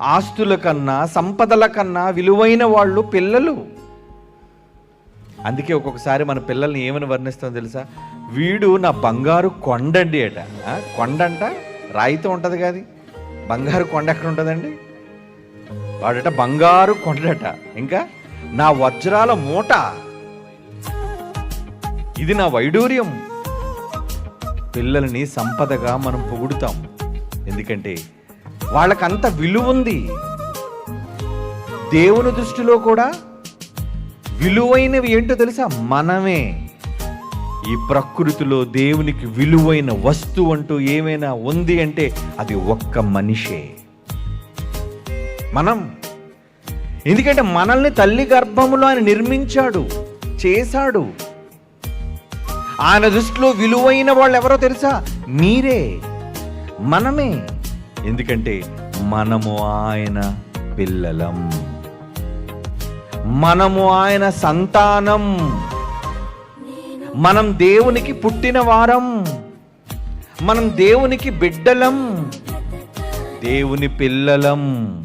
ఆస్తుల కన్నా సంపదల కన్నా విలువైన వాళ్ళు పిల్లలు. అందుకే ఒక్కొక్కసారి మన పిల్లల్ని ఏమని వర్ణిస్తాం తెలుసా? వీడు నా బంగారు కొండండి అట. ఆ, కొండంట? రాయితో ఉంటుంది కాదు. బంగారు కొండ ఎక్కడ ఉంటుందండి? వాడట బంగారు కొండట. ఇంకా? నా వజ్రాల మూట. ఇది నా వైడూర్యం. పిల్లల్ని సంపదగా మనం పొగుడుతాం. ఎందుకంటే వాళ్ళకంత విలువ ఉంది దేవుని దృష్టిలో కూడా విలువైనవి ఏంటో తెలుసా? మనమే. ఈ ప్రకృతిలో దేవునికి విలువైన వస్తువు అంటూ ఏమైనా ఉంది అంటే అది ఒక్క మనిషే. మనం. ఎందుకంటే మనల్ని తల్లి గర్భములో ఆయన నిర్మించాడు చేశాడు. ఆయన దృష్టిలో విలువైన వాళ్ళు ఎవరో తెలుసా? మీరే. మనమే. ఎందుకంటే మనము ఆయన పిల్లలం. మనము ఆయన సంతానం. మనం దేవునికి పుట్టిన వారం. మనం దేవునికి బిడ్డలం. దేవుని పిల్లలం.